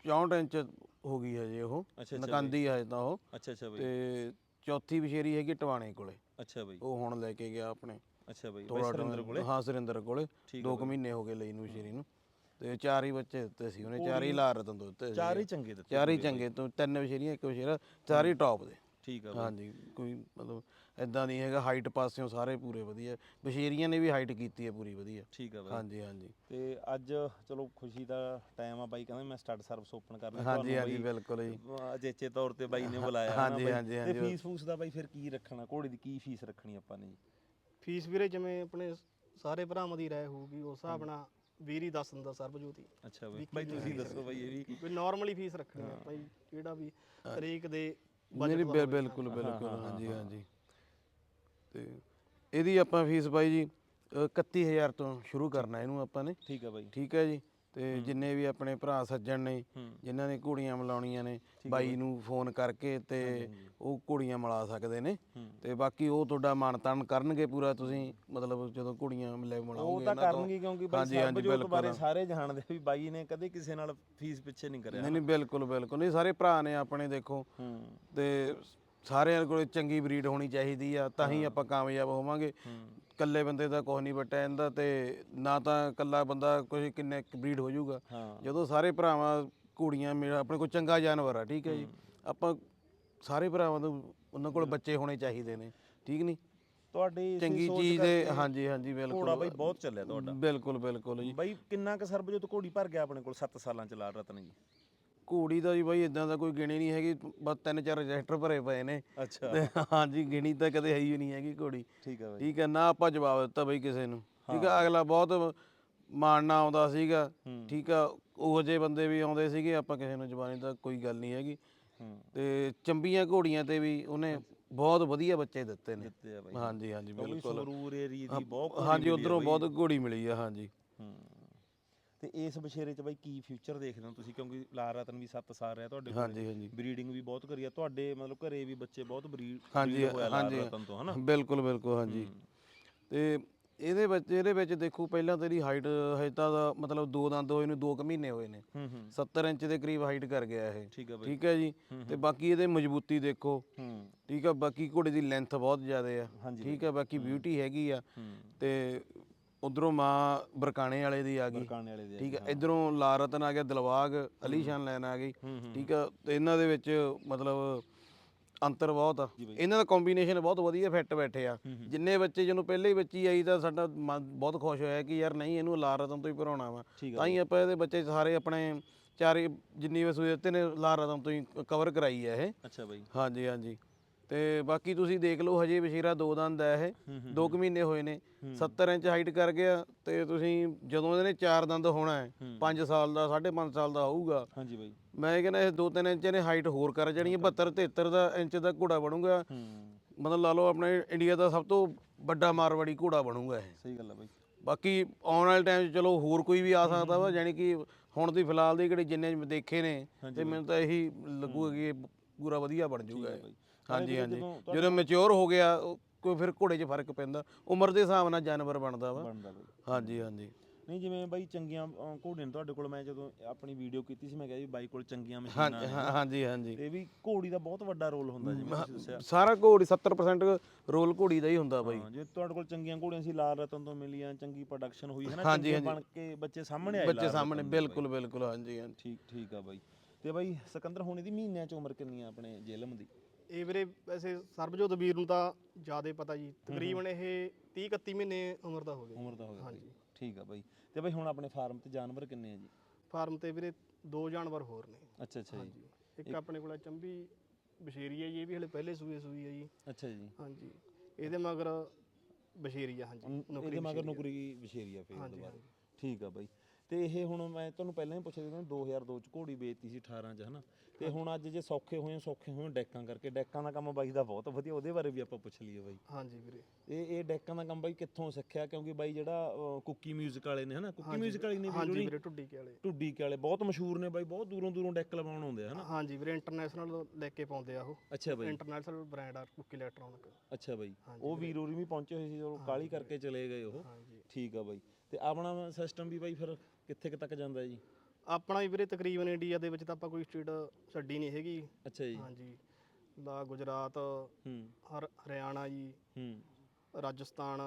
64 ਇੰਚ ਹੋ ਗਈ ਹੈ ਜੇ ਉਹ। ਅੱਛਾ, ਅੱਛਾ ਨਕਾਂਦੀ ਹੈ ਤਾਂ ਉਹ। ਅੱਛਾ ਅੱਛਾ ਬਾਈ। ਤੇ ਚੌਥੀ ਬਸ਼ੇਰੀ ਹੈਗੀ ਟਵਾਣੇ ਕੋਲੇ। ਅੱਛਾ ਬਾਈ। ਉਹ ਹੁਣ ਲੈ ਕੇ ਗਿਆ ਆਪਣੇ। ਅੱਛਾ ਬਾਈ ਬਾਈ ਸੁਰਿੰਦਰ ਕੋਲੇ? ਹਾਂ ਸੁਰਿੰਦਰ ਕੋਲੇ। ਠੀਕ ਦੋ ਕੁ ਮਹੀਨੇ ਹੋ ਗਏ ਲਈ ਨੂੰ ਬਸ਼ੇਰੀ ਨੂੰ। ਤੇ ਚਾਰ ਹੀ ਬੱਚੇ ਦਿੱਤੇ ਸੀ ਉਹਨੇ ਚਾਰ ਹੀ ਲਾਰ ਰਤਨ ਦਿੱਤੇ ਸੀ। ਚਾਰ ਹੀ ਚੰਗੇ ਦਿੱਤੇ ਚਾਰ ਹੀ ਚੰਗੇ ਤੋਂ ਤਿੰਨ ਬਸ਼ੇਰੀਆਂ ਇੱਕ ਬਸ਼ੇਰਾ ਚਾਰ ਹੀ ਟੌਪ ਦੇ। ਠੀਕ ਆ ਬਾਈ। ਹਾਂਜੀ ਕੋਈ ਮਤਲਬ ਐਦਾਂ ਨਹੀਂ ਹੈਗਾ ਹਾਈਟ ਪਾਸਿਓਂ ਸਾਰੇ ਪੂਰੇ ਵਧੀਆ। ਬਸ਼ੇਰੀਆਂ ਨੇ ਵੀ ਹਾਈਟ ਕੀਤੀ ਹੈ ਪੂਰੀ ਵਧੀਆ। ਠੀਕ ਆ ਬਾਈ। ਹਾਂਜੀ ਹਾਂਜੀ। ਤੇ ਅੱਜ ਚਲੋ ਖੁਸ਼ੀ ਦਾ ਟਾਈਮ ਆ ਬਾਈ ਕਹਿੰਦਾ ਮੈਂ ਸਟੱਡ ਸਰਵਿਸ ਓਪਨ ਕਰਨਾ। ਹਾਂਜੀ ਹਾਂਜੀ ਬਿਲਕੁਲ ਜੀ। ਅਜੇਚੇ ਤੌਰ ਤੇ ਬਾਈ ਨੇ ਬੁਲਾਇਆ ਹਾਂਜੀ, ਬਾਈ। ਹਾਂਜੀ, ਤੇ ਹਾਂਜੀ। ਫੀਸ ਫੂਸ ਦਾ ਬਾਈ ਫਿਰ ਕੀ ਰੱਖਣਾ? ਘੋੜੇ ਦੀ ਕੀ ਫੀਸ ਰੱਖਣੀ ਆਪਾਂ ਨੇ ਜੀ? ਫੀਸ ਵੀਰੇ ਜਿਵੇਂ ਆਪਣੇ ਸਾਰੇ ਭਰਾਵਾਂ ਦੀ ਰਾਏ ਹੋਊਗੀ ਉਸ ਹਿਸਾਬ ਨਾਲ ਵੀਰ ਹੀ ਦੱਸ ਦਿੰਦਾ ਸਰਬਜੋਤੀ ਅੱਛਾ ਬਾਈ ਬਾਈ ਤੁਸੀਂ ਦੱਸੋ ਬਾਈ ਇਹ ਵੀ। ਵੀ ਨਾਰਮਲੀ ਫੀਸ ਰੱਖਣੀ ਆ ਭਾਈ ਜਿਹੜਾ ਵੀ ਹਰੇਕ ਦੇ ਨਹੀਂ ਨਹੀਂ ਬਿਲ- ਬਿਲਕੁਲ ਬਿਲਕੁਲ। ਹਾਂਜੀ ਹਾਂਜੀ। ਤੇ ਇਹਦੀ ਆਪਾਂ ਫੀਸ ਬਾਈ ਜੀ ਅ, 31000 ਤੋਂ ਸ਼ੁਰੂ ਕਰਨਾ ਇਹਨੂੰ ਆਪਾਂ ਨੇ। ਠੀਕ ਆ ਬਾਈ। ਠੀਕ ਹੈ ਜੀ? ਤੇ ਜਿੰਨੇ ਵੀ ਆਪਣੇ ਭਰਾ ਸੱਜਣ ਨੇ ਹੂੰ। ਜਿਨ੍ਹਾਂ ਨੇ ਘੋੜੀਆਂ ਮਿਲਾਉਣੀਆਂ ਨੇ ਬਾਈ ਨੂੰ ਫੋਨ ਕਰਕੇ ਤੇ ਉਹ ਘੋੜੀਆਂ ਮਿਲਾ ਸਕਦੇ ਨੇ। ਹੂੰ। ਤੇ ਬਾਕੀ ਉਹ ਤੁਹਾਡਾ ਮਾਨਤਾਨ ਕਰਨਗੇ ਪੂਰਾ ਤੁਸੀਂ ਮਤਲਬ ਜਦੋਂ ਘੋੜੀਆਂ ਮਿਲੇ ਉਹ ਮਿਲਾਓਗੇ ਤਾਂ ਕਰਨਗੇ ਕਿਉਂਕਿ ਬਾਈ ਸਰਬਜੋਤ ਬਾਰੇ। ਸਾਰੇ ਜਾਣਦੇ ਵੀ ਬਾਈ ਨੇ ਕਦੇ ਕਿਸੇ ਨਾਲ ਫੀਸ ਪਿੱਛੇ ਨਹੀਂ ਕਰਿਆ। ਨਹੀਂ ਨਹੀਂ ਬਿਲਕੁਲ ਬਿਲਕੁਲ। ਨਹੀਂ ਸਾਰੇ ਭਰਾ ਨੇ ਆਪਣੇ ਦੇਖੋ। ਹੂੰ। ਤੇ ਸਾਰਿਆਂ ਕੋਲ ਚੰਗੀ ਬਰੀਡ ਹੋਣੀ ਚਾਹੀਦੀ ਆ ਤਾਂ ਹੀ ਆਪਾਂ ਕਾਮਯਾਬ ਹੋਵਾਂਗੇ। ਇਕੱਲੇ ਬੰਦੇ ਦਾ ਕੁਝ ਨਹੀਂ ਬਟਿਆ ਜਾਂਦਾ ਤੇ ਨਾ ਤਾਂ ਇਕੱਲਾ ਬੰਦਾ ਕੁਝ ਕਿੰਨੇ ਬਰੀਡ ਹੋ ਜਾਊਗਾ। ਜਦੋਂ ਸਾਰੇ ਭਰਾਵਾਂ ਘੋੜੀਆਂ ਮੇਰਾ ਆਪਣੇ ਕੋਲ ਚੰਗਾ ਜਾਨਵਰ ਆ ਠੀਕ ਹੈ ਜੀ। ਆਪਾਂ ਸਾਰੇ ਭਰਾਵਾਂ ਨੂੰ ਉਹਨਾਂ ਕੋਲ ਬੱਚੇ ਹੋਣੇ ਚਾਹੀਦੇ ਨੇ ਠੀਕ ਨਹੀਂ? ਤੁਹਾਡੀ ਚੰਗੀ ਚੀਜ਼ ਦੇ ਹਾਂਜੀ ਹਾਂਜੀ ਘੋੜਾ ਬਿਲਕੁਲ ਬਾਈ ਬਹੁਤ ਚੱਲਿਆ ਤੁਹਾਡਾ। ਬਿਲਕੁਲ ਬਿਲਕੁਲ ਜੀ। ਬਾਈ ਕਿੰਨਾ ਕ ਸਰਬਜੋਤ ਘੋੜੀ ਭਰ ਗਿਆ ਆਪਣੇ ਕੋਲ 7 ਸਾਲਾਂ ਚ ਲਾਲ ਰਤਨ ਜੀ? ਘੋੜੀ ਦਾ ਜੀ ਬਾਈ ਇਦਾਂ ਦਾ ਕੋਈ ਗਿਣੀ ਨਹੀਂ ਹੈਗੀ ਬਸ ਤਿੰਨ ਚਾਰ ਰਜਿਸਟਰ ਭਰੇ ਪਏ ਨੇ। ਅੱਛਾ। ਤੇ ਹਾਂਜੀ ਗਿਣੀ ਤਾਂ ਕਦੇ ਹੈ ਹੀ ਨਹੀਂ ਹੈਗੀ ਘੋੜੀ। ਠੀਕ ਆ ਬਾਈ। ਠੀਕ ਹੈ ਨਾ ਆਪਾਂ ਜਵਾਬ ਦਿੱਤਾ ਬਈ ਕਿਸੇ ਨੂੰ। ਠੀਕ ਹੈ ਅਗਲਾ ਬਹੁਤ ਮਾਣਨਾ ਆਉਂਦਾ ਸੀਗਾ। ਹੂੰ। ਠੀਕ ਆ ਉਹ ਜਿਹੇ ਬੰਦੇ ਵੀ ਆਉਂਦੇ ਸੀਗੇ ਆਪਾਂ ਕਿਸੇ ਨੂੰ ਜ਼ਬਾਨੀ ਤਾਂ ਕੋਈ ਗੱਲ ਨਹੀਂ ਹੈਗੀ। ਹੂੰ। ਤੇ ਚੰਬੀਆਂ ਘੋੜੀਆਂ ਤੇ ਵੀ ਉਹਨੇ ਬਹੁਤ ਵਧੀਆ ਬੱਚੇ ਦਿੱਤੇ ਨੇ। ਹਾਂਜੀ ਹਾਂਜੀ ਬਿਲਕੁਲ। ਦੀ ਬਹੁਤ ਹਾਂਜੀ ਉਧਰੋਂ। ਬਹੁਤ ਘੋੜੀ ਮਿਲੀ ਆ ਹਾਂਜੀ। ਹੂੰ। ਤੇ ਇਸ ਬਸ਼ੇਰੇ 'ਚ ਬਾਈ ਕੀ ਫਿਊਚਰ ਦੇਖਦੇ ਹੋ ਤੁਸੀਂ? ਕਿਉਂਕਿ ਲਾਲ ਰਤਨ ਵੀ 7 ਸਾਲ ਰਿਹਾ ਤੁਹਾਡੇ ਕੋਲ। ਹਾਂਜੀ ਹਾਂਜੀ। ਬਰੀਡਿੰਗ ਵੀ ਬਹੁਤ ਕਰੀ ਆ। ਤੁਹਾਡੇ ਮਤਲਬ ਘਰੇ ਵੀ ਬੱਚੇ ਬਹੁਤ ਬਰੀਡ ਹਾਂਜੀ ਹਾਂਜੀ। ਰਤਨ ਤੋਂ ਹਨਾ? ਬਿਲਕੁਲ ਬਿਲਕੁਲ ਹਾਂਜੀ। ਤੇ ਇਹਦੇ ਵਿੱਚ ਇਹਦੇ ਵਿੱਚ ਦੇਖੋ ਪਹਿਲਾਂ ਤੇਰੀ ਹਾਈਟ ਹਜੇ ਤਾਂ ਮਤਲਬ ਦੋ ਦੰਦ ਹੋਏ ਨੂੰ 2 ਕੁ ਮਹੀਨੇ ਹੋਏ ਨੇ। ਹੂੰ ਹੂੰ। 70 ਇੰਚ ਦੇ ਕਰੀਬ ਹਾਈਟ ਕਰ ਗਿਆ ਇਹ। ਠੀਕ ਹੈ ਜੀ? ਤੇ ਬਾਕੀ ਇਹਦੇ ਮਜ਼ਬੂਤੀ ਦੇਖੋ। ਹੂੰ। ਠੀਕ ਆ ਬਾਕੀ ਘੋੜੇ ਦੀ ਲੈਂਥ ਬਹੁਤ ਜ਼ਿਆਦਾ ਆ। ਠੀਕ ਆ ਬਾਕੀ ਬਿਊਟੀ ਹੈਗੀ ਆ। ਹੂੰ। ਤੇ ਉਧਰੋਂ ਮਾਂ ਬਰਕਾਣੇ ਵਾਲੇ ਦੀ ਆ ਗਈ। ਬਰਕਾਨੇ ਵਾਲੇ ਦੇ ਠੀਕ ਆ ਇਧਰੋਂ ਲਾਰਤਨ ਆ ਗਿਆ ਦਿਲਵਾਗ ਅਲੀਸ਼ਾਨ ਲੈਣ ਆ ਗਈ। ਹੂੰ ਹੂੰ ਠੀਕ ਆ ਤੇ ਇਹਨਾਂ ਦੇ ਵਿੱਚ ਮਤਲਬ ਅੰਤਰ ਬਹੁਤ ਆ। ਇਹਨਾਂ ਦਾ ਕੰਬੀਨੇਸ਼ਨ ਬਹੁਤ ਵਧੀਆ ਫਿੱਟ ਬੈਠੇ ਆ। ਜਿੰਨੇ ਬੱਚੇ ਜਿਹਨੂੰ ਪਹਿਲੇ ਹੀ ਬੱਚੀ ਆਈ ਤਾਂ ਸਾਡਾ ਮਨ ਬਹੁਤ ਖੁਸ਼ ਹੋਇਆ ਕਿ ਯਾਰ ਨਹੀਂ ਇਹਨੂੰ ਲਾਰਤਨ ਤੋਂ ਹੀ ਭਰਾਉਣਾ ਵਾ। ਤਾਂ ਹੀ ਆਪਾਂ ਇਹਦੇ ਬੱਚੇ ਸਾਰੇ ਆਪਣੇ ਚਾਰੇ ਜਿੰਨੀ ਵੀ ਸੂਏ ਦਿੱਤੇ ਨੇ ਲਾਰਤਨ ਤੋਂ ਹੀ ਕਵਰ ਕਰਾਈ ਆ ਇਹ। ਅੱਛਾ ਬਾਈ। ਹਾਂਜੀ ਹਾਂਜੀ। ਤੇ ਬਾਕੀ ਤੁਸੀਂ ਦੇਖ ਲਓ ਹਜੇ ਬਸ਼ੀਰਾ ਦੋ ਦੰਦ ਹੈ ਇਹ ਦੋ ਕੁ ਮਹੀਨੇ ਹੋਏ ਨੇ। 70 ਇੰਚ ਹਾਈਟ ਕਰ ਗਿਆ ਤੇ ਤੁਸੀਂ ਜਦੋਂ ਇਹਦੇ ਨੇ ਚਾਰ ਦੰਦ ਹੋਣਾ ਹੈ 5 ਸਾਲ ਦਾ 5.5 ਸਾਲ ਦਾ ਹੋਊਗਾ। ਹਾਂਜੀ ਬਾਈ। ਮੈਂ ਕਹਿੰਦਾ ਇਹ 2-3 ਇੰਚ ਨੇ ਹਾਈਟ ਹੋਰ ਕਰ ਜਾਣੀ ਹੈ 72 73 ਦਾ ਇੰਚ ਦਾ ਘੋੜਾ ਬਣੂਗਾ। ਹੂੰ। ਮਤਲਬ ਲਾ ਲਓ ਆਪਣੇ ਇੰਡੀਆ ਦਾ ਸਭ ਤੋਂ ਵੱਡਾ ਮਾਰਵਾੜੀ ਘੋੜਾ ਬਣੂਗਾ ਇਹ। ਸਹੀ ਗੱਲ ਆ ਬਾਈ। ਬਾਕੀ ਆਉਣ ਵਾਲੇ ਟਾਈਮ 'ਚ ਚਲੋ ਹੋਰ ਕੋਈ ਵੀ ਆ ਸਕਦਾ ਵਾ ਯਾਨੀ ਕਿ ਹੁਣ ਦੀ ਫਿਲਹਾਲ ਦੀ ਕਿਹੜੀ ਜਿੰਨੇ ਦੇਖੇ ਨੇ ਤੇ ਮੈਨੂੰ ਤਾਂ ਇਹੀ ਲੱਗੂਗਾ ਕਿ ਇਹ ਪੂਰਾ ਵਧੀਆ ਬਣ ਜਾਊਗਾ ਇਹ। ਹਾਂਜੀ ਹਾਂਜੀ। ਜਦੋਂ ਮੈਚੁਰ ਹੋ ਗਿਆ ਉਹ ਕੋਈ ਫਿਰ ਘੋੜੇ 'ਚ ਫ਼ਰਕ ਪੈਂਦਾ। ਉਮਰ ਦੇ ਹਿਸਾਬ ਨਾਲ ਜਾਨਵਰ ਬਣਦਾ ਵਾ। ਬਣਦਾ ਬਾਈ। ਹਾਂਜੀ ਹਾਂਜੀ। ਨਹੀਂ ਜਿਵੇਂ ਬਾਈ ਚੰਗੀਆਂ ਘੋੜੇ ਨੇ ਤੁਹਾਡੇ ਕੋਲ ਮੈਂ ਜਦੋਂ ਆਪਣੀ ਵੀਡੀਓ ਕੀਤੀ ਸੀ ਮੈਂ ਕਿਹਾ ਜੀ ਬਾਈ ਕੋਲ ਚੰਗੀਆਂ ਮਸ਼ੀਨਾਂ ਹਾਂਜੀ ਹਾਂ- ਹਾਂਜੀ ਹਾਂਜੀ। ਤੇ ਵੀ ਘੋੜੀ ਦਾ ਬਹੁਤ ਵੱਡਾ ਰੋਲ ਹੁੰਦਾ ਜਿਵੇਂ ਤੁਸੀਂ ਦੱਸਿਆ। ਸਾਰਾ ਘੋੜੀ 70% ਰੋਲ ਘੋੜੀ ਦਾ ਹੀ ਹੁੰਦਾ ਬਾਈ। ਹਾਂ ਜੇ ਤੁਹਾਡੇ ਕੋਲ ਚੰਗੀਆਂ ਘੋੜੀਆਂ ਸੀ ਲਾਲ ਰਤਨ ਤੋਂ ਮਿਲੀਆਂ ਚੰਗੀ ਪ੍ਰੋਡਕਸ਼ਨ ਹੋਈ ਹੈ ਨਾ ਹਾਂਜੀ, ਚੰਗੇ ਹਾਂਜੀ। ਬਣ ਕੇ ਬੱਚੇ ਸਾਹਮਣੇ ਆਏ ਬੱਚੇ ਲਾਲ ਸਾਹਮਣੇ ਰਤਨ ਦੇ ਬਾਈ। ਬਿਲਕੁਲ ਬਿਲਕੁਲ ਹਾਂਜੀ ਹਾਂਜੀ। ਠੀਕ ਠੀਕ ਆ ਬਾਈ। ਤੇ ਬਾਈ ਸਿਕੰਦਰ ਹੋਣੀ ਦੀ ਮਹੀਨਿਆਂ ਚ ਉਮਰ ਕਿੰਨੀ ਆ ਆਪਣੇ ਜੇਲਮ ਦੀ? ਇਹ ਵੀਰੇ ਵੈਸੇ ਸਰਬਜੋਤ ਵੀਰ ਨੂੰ ਤਾਂ ਜ਼ਿਆਦਾ ਪਤਾ ਜੀ। ਤਕਰੀਬਨ ਇਹ 30 31 ਮਹੀਨੇ ਉਮਰ ਦਾ ਹੋ ਗਿਆ ਉਮਰ ਦਾ ਹੋ ਗਿਆ। ਹਾਂਜੀ। ਠੀਕ ਆ ਬਾਈ ਤੇ ਬਾਈ ਹੁਣ ਆਪਣੇ ਫਾਰਮ ਤੇ ਜਾਨਵਰ ਕਿੰਨੇ ਆ ਜੀ? ਫਾਰਮ ਤੇ ਵੀਰੇ ਦੋ ਜਾਨਵਰ ਹੋਰ ਨੇ। ਅੱਛਾ ਅੱਛਾ ਜੀ। ਇੱਕ ਆਪਣੇ ਕੋਲ ਚੰਬੀ ਬਸ਼ੇਰੀ ਹੈ ਜੀ ਇਹ ਵੀ ਹਲੇ ਪਹਿਲੇ ਸੂਏ ਸੂਈ ਹੈ ਜੀ। ਅੱਛਾ ਜੀ। ਹਾਂਜੀ। ਇਹਦੇ ਮਗਰ ਬਸ਼ੇਰੀ ਆ ਹਾਂਜੀ। ਨੌਕਰੀ ਇਹਦੇ ਮਗਰ ਨੌਕਰੀ ਵਿਸ਼ੇਰੀ ਆ ਫੇਰ ਦੁਬਾਰਾ। ਠੀਕ ਆ ਬਾਈ ਤੇ ਇਹ ਹੁਣ ਮੈਂ ਤੁਹਾਨੂੰ ਪਹਿਲਾਂ ਹੀ ਪੁੱਛਿਆ ਸੀ ਕਿ 2002 ਚ ਘੋੜੀ ਵੇਚਤੀ ਸੀ 18 ਚ ਹਨਾ? ਤੇ ਹੁਣ ਅੱਜ ਜੇ ਸੌਖੇ ਹੋਏ ਸੌਖੇ ਹੋਏ ਡੈਕਾਂ ਕਰਕੇ ਡੈਕਾਂ ਦਾ ਕੰਮ ਬਾਈ ਦਾ ਬਹੁਤ ਵਧੀਆ ਉਹਦੇ ਬਾਰੇ ਵੀ ਆਪਾਂ ਪੁੱਛ ਲਈਏ ਬਾਈ ਹਾਂਜੀ ਵੀਰੇ ਇਹ ਇਹ ਡੈਕਾਂ ਦਾ ਕੰਮ ਬਾਈ ਕਿੱਥੋਂ ਸਿੱਖਿਆ ਕਿਉਂਕਿ ਬਾਈ ਜਿਹੜਾ ਅਹ, ਕੁੱਕੀ 뮤직 ਵਾਲੇ ਨੇ ਹਨਾ ਕੁੱਕੀ ਹਾਂਜੀ 뮤직 ਵਾਲੇ ਨੇ ਵੀ ਹਾਂਜੀ ਜਿਹੜੀ ਵੀਰੇ ਟੁੱਡੀ ਕੇ ਵਾਲੇ ਢੁੱਡੀ ਕੇ ਵਾਲੇ ਬਹੁਤ ਮਸ਼ਹੂਰ ਨੇ ਬਾਈ ਬਹੁਤ ਦੂਰੋਂ ਦੂਰੋਂ ਡੈਕ ਲਵਾਉਣ ਆਉਂਦੇ ਆ ਹਨਾ ਹਾਂਜੀ ਵੀਰੇ ਇੰਟਰਨੈਸ਼ਨਲ ਲੈ ਕੇ ਪਾਉਂਦੇ ਆ ਉਹ ਅੱਛਾ ਬਾਈ ਇੰਟਰਨੈਸ਼ਨਲ ਬ੍ਰਾਂਡ ਆ ਕੁੱਕੀ ਇਲੈਕਟ੍ਰੋਨਿਕ ਅੱਛਾ ਬਾਈ ਹਾਂਜੀ ਉਹ ਵੀਰ ਹੋਰੀ ਵੀ ਪਹੁੰਚੇ ਹੋਏ ਸੀ ਉਹ ਕਾਲੀ ਕਰਕੇ ਚਲੇ ਗਏ ਉਹ ਹਾਂਜੀ ਠੀਕ ਆ ਬਾਈ ਤੇ ਆਪਣਾ ਸਿਸਟਮ ਵੀ ਬਾਈ ਫਿਰ ਕਿੱਥੇ ਕੁ ਤੱਕ ਜਾਂਦਾ ਜੀ ਆਪਣਾ ਵੀ ਵੀਰੇ ਤਕਰੀਬਨ ਇੰਡੀਆ ਦੇ ਵਿੱਚ ਤਾਂ ਆਪਾਂ ਕੋਈ ਸਟੇਟ ਛੱਡੀ ਨਹੀਂ ਹੈਗੀ। ਅੱਛਾ ਜੀ। ਹਾਂਜੀ। ਦਾ ਗੁਜਰਾਤ ਹੂੰ। ਹਰ ਹਰਿਆਣਾ ਜੀ। ਹੂੰ। ਰਾਜਸਥਾਨ।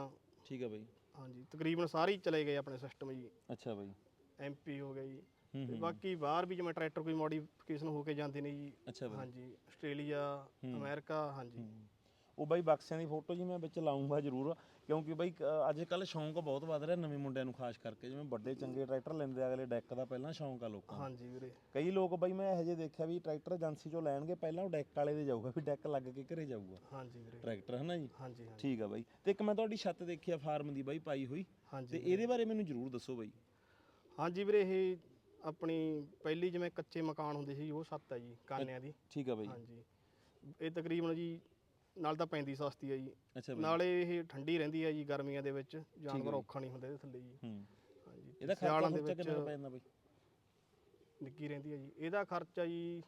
ਠੀਕ ਆ ਬਾਈ। ਹਾਂਜੀ ਤਕਰੀਬਨ ਸਾਰੇ ਹੀ ਚਲੇ ਗਏ ਆਪਣੇ ਸਿਸਟਮ ਜੀ। ਅੱਛਾ ਬਾਈ। ਐਮਪੀ ਹੋ ਗਿਆ ਜੀ। ਹੂੰ ਤੇ ਬਾਕੀ ਬਾਹਰ ਵੀ ਜਿਵੇਂ ਟਰੈਕਟਰ ਕੋਈ ਮੋਡੀਫਿਕੇਸ਼ਨ ਹੋ ਕੇ ਜਾਂਦੇ ਨੇ ਜੀ। ਅੱਛਾ ਬਾਈ। ਹਾਂਜੀ ਆਸਟ੍ਰੇਲੀਆ ਅਮਰੀਕਾ ਹਾਂਜੀ। ਉਹ ਬਾਈ ਬਕਸਿਆਂ ਦੀ ਫੋਟੋ ਜੀ ਮੈਂ ਵਿੱਚ ਲਾਉਂਗਾ ਜ਼ਰੂਰ ਕਿਉਂਕਿ ਬਾਈ ਅੱਜ ਕੱਲ ਸ਼ੌਂਕ ਬਹੁਤ ਵੱਧ ਰਿਹਾ ਨਵੇਂ ਮੁੰਡਿਆਂ ਨੂੰ ਖਾਸ ਕਰਕੇ ਜਿਵੇਂ ਵੱਡੇ ਚੰਗੇ ਟਰੈਕਟਰ ਲੈਂਦੇ ਆ, ਅਗਲੇ ਡੈਕ ਦਾ ਪਹਿਲਾਂ ਸ਼ੌਂਕ ਆ ਲੋਕਾਂ ਨੂੰ। ਹਾਂਜੀ ਵੀਰੇ। ਕਈ ਲੋਕ ਬਾਈ ਮੈਂ ਇਹੋ ਜਿਹੇ ਦੇਖਿਆ ਵੀ ਟਰੈਕਟਰ ਏਜੰਸੀ ਚੋਂ ਲੈਣਗੇ ਪਹਿਲਾਂ ਉਹ ਡੈਕ ਵਾਲੇ ਦੇ ਜਾਊਗਾ ਵੀ ਡੈਕ ਲੱਗ ਕੇ ਘਰੇ ਜਾਊਗਾ। ਹਾਂਜੀ ਵੀਰੇ। ਟਰੈਕਟਰ ਹਨਾ ਜੀ? ਹਾਂਜੀ ਹਾਂਜੀ। ਠੀਕ ਆ ਬਾਈ। ਤੇ ਇੱਕ ਮੈਂ ਤੁਹਾਡੀ ਛੱਤ ਦੇਖੀ ਆ ਫਾਰਮ ਦੀ ਬਾਈ ਪਾਈ ਹੋਈ। ਤੇ ਇਹਦੇ ਬਾਰੇ ਮੈਨੂੰ ਜ਼ਰੂਰ ਦੱਸੋ ਬਾਈ। ਹਾਂਜੀ ਵੀਰੇ ਇਹ ਆਪਣੀ ਪਹਿਲੀ ਜਿਵੇਂ ਕੱਚੇ ਮਕਾਨ ਹੁੰਦੇ ਸੀ ਉਹ ਛੱਤ ਹੈ ਜੀ ਕਾਨਿਆਂ ਦੀ। ਠੀਕ ਆ ਬਾਈ। ਹਾਂਜੀ। ਇਹ ਤਕਰੀਬਨ ਜੀ ਨਾਲ ਤਾਂ ਪੈਂਦੀ ਸਸਤੀ ਹੈ ਜੀ। ਅੱਛਾ ਬਾਈ। ਨਾਲੇ ਇਹ ਠੰਡੀ ਰਹਿੰਦੀ ਹੈ ਜੀ ਗਰਮੀਆਂ ਦੇ ਵਿੱਚ ਜਾਨਵਰ ਔਖਾ ਨਹੀਂ ਹੁੰਦਾ ਇਹਦੇ ਥੱਲੇ ਜੀ। ਹੂੰ। ਹਾਂਜੀ। ਇਹਦਾ ਖਰਚਾ ਸਿਆਲਾਂ ਦੇ ਖੁਰਚਾ ਵਿੱਚ ਕਿੰਨਾ ਪੈ ਜਾਂਦਾ ਬਾਈ? ਨਿੱਕੀ ਰਹਿੰਦੀ ਹੈ ਜੀ। ਇਹਦਾ ਖਰਚਾ ਜੀ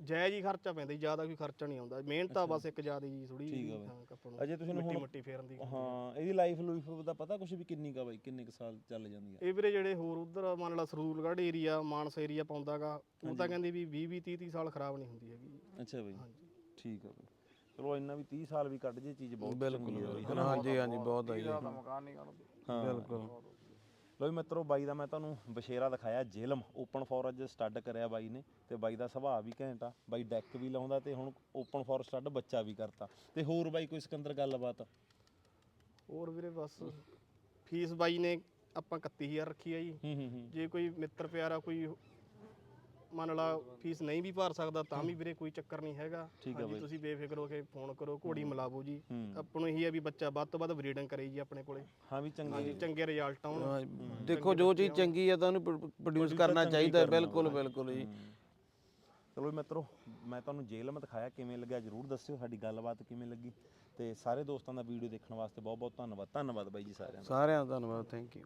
ਜਾਇਜ਼ ਹੀ ਖਰਚਾ ਪੈਂਦਾ ਜੀ ਜ਼ਿਆਦਾ ਕੋਈ ਖਰਚਾ ਨਹੀਂ ਆਉਂਦਾ। ਮਿਹਨਤ ਤਾਂ ਬਸ ਇੱਕ ਜ਼ਿਆਦਾ ਜੀ ਥੋੜੀ ਠੀਕ ਆ ਬਾਈ। ਨੂੰ ਅਜੇ ਤੁਸੀਂ ਮਿੱਟੀ ਹੁਣ ਮਿੱਟੀ ਫੇਰਨ ਦੀ ਹਾਂ ਇਹਦੀ ਲਾਈਫ ਲੂਈਫ ਦਾ ਪਤਾ ਕੁਛ ਵੀ ਕਿੰਨੀ ਕਾ ਬਾਈ ਕਿੰਨੇ ਕੁ ਸਾਲ ਚੱਲ ਜਾਂਦੀ ਆ? ਇਹ ਵੀਰੇ ਜਿਹੜੇ ਹੋਰ ਉਧਰ ਮੰਨ ਲਾ ਸਰੂਲਗੜ੍ਹ ਏਰੀਆ ਮਾਨਸਾ ਏਰੀਆ ਪਾਉਂਦਾਗਾ ਉਹ ਤਾਂ ਕਹਿੰਦੇ ਵੀ 20 20 30 30 ਸਾਲ ਖਰਾਬ ਨਹੀਂ ਹੁੰਦੀ ਹੈਗੀ ਅੱਛਾ ਬਾਈ। ਹਾਂਜੀ। ਠੀਕ ਆ ਬਾਈ। ਚਲੋ ਇੰਨਾ ਵੀ 30 ਸਾਲ ਵੀ ਕੱਢ ਜੇ ਚੀਜ਼ ਬਹੁਤ ਬਿਲਕੁਲ ਚੰਗੀ ਆ ਬਾਈ। ਬਿਲਕੁਲ। ਹਾਂਜੀ ਹਾਂਜੀ ਬਹੁਤ ਆਈ ਹਾਂ। ਬਿਲਕੁਲ। ਲੋ ਜੀ ਮਿੱਤਰੋ ਬਾਈ ਦਾ ਮੈਂ ਤੁਹਾਨੂੰ ਬਸ਼ੇਰਾ ਦਿਖਾਇਆ ਜੇਲਮ। ਓਪਨ ਫੋਰ ਅੱਜ ਸਟੱਡ ਕਰਿਆ ਬਾਈ ਨੇ ਤੇ ਬਾਈ ਦਾ ਸੁਭਾਅ ਵੀ ਘੈਂਟ ਆ। ਬਾਈ ਡੈਕ ਵੀ ਲਾਉਂਦਾ ਤੇ ਹੁਣ ਓਪਨ ਫੋਰ ਸਟੱਡ ਬੱਚਾ ਵੀ ਕਰਤਾ। ਤੇ ਹੋਰ ਬਾਈ ਕੋਈ ਸਿਕੰਦਰ ਗੱਲਬਾਤ? ਹੋਰ ਵੀਰੇ ਬਸ ਫੀਸ ਬਾਈ ਨੇ ਆਪਾਂ 31000 ਰੱਖੀ ਆ ਜੀ। ਹੂੰ ਹੂੰ ਹੂੰ। ਜੇ ਕੋਈ ਮਿੱਤਰ ਪਿਆਰਾ ਕੋਈ ਮੰਨ ਲਾ ਫੀਸ ਨਹੀਂ ਵੀ ਭਰ ਸਕਦਾ ਤਾਂ ਵੀ ਵੀਰੇ ਕੋਈ ਚੱਕਰ ਨਹੀਂ ਹੈਗਾ। ਠੀਕ ਆ ਹਾਂਜੀ ਬਾਈ। ਤੁਸੀਂ ਬੇਫਿਕਰ ਹੋ ਕੇ ਫੋਨ ਕਰੋ ਘੋੜੀ ਮਿਲਾਵੋ ਜੀ। ਹੂੰ। ਆਪਾਂ ਨੂੰ ਇਹੀ ਹੈ ਵੀ ਬੱਚਾ ਵੱਧ ਤੋਂ ਵੱਧ ਬਰੀਡਿੰਗ ਕਰੇ ਜੀ ਆਪਣੇ ਕੋਲੇ। ਹਾਂ ਵੀ ਚੰਗੇ ਹਾਂਜੀ ਚੰਗੇ ਰਿਜ਼ਲਟ ਆਉਣ। ਹਾਂ, ਦੇਖੋ ਜੋ ਚੀਜ਼ ਚੰਗੀ ਹੈ ਤਾਂ ਉਹਨੂੰ ਪ੍ਰੋਡਿਊਸ ਕਰਨਾ ਚਾਹੀਦਾ ਹੈ, ਬਿਲਕੁਲ ਬਿਲਕੁਲ ਜੀ। ਚਲੋ ਜੀ ਮਿੱਤਰੋ ਮੈਂ ਤੁਹਾਨੂੰ ਜੇਲਮ ਦਿਖਾਇਆ ਕਿਵੇਂ ਲੱਗਿਆ ਜਰੂਰ ਦੱਸਿਓ ਸਾਡੀ ਗੱਲਬਾਤ ਕਿਵੇਂ ਲੱਗੀ। ਤੇ ਸਾਰੇ ਦੋਸਤਾਂ ਦਾ ਵੀਡੀਓ ਦੇਖਣ ਵਾਸਤੇ ਬਹੁਤ ਬਹੁਤ ਧੰਨਵਾਦ ਧੰਨਵਾਦ ਬਾਈ ਜੀ ਸਾਰਿਆਂ ਦਾ। ਸਾਰਿਆਂ ਦਾ ਧੰਨਵਾਦ ਥੈਂਕ ਯੂ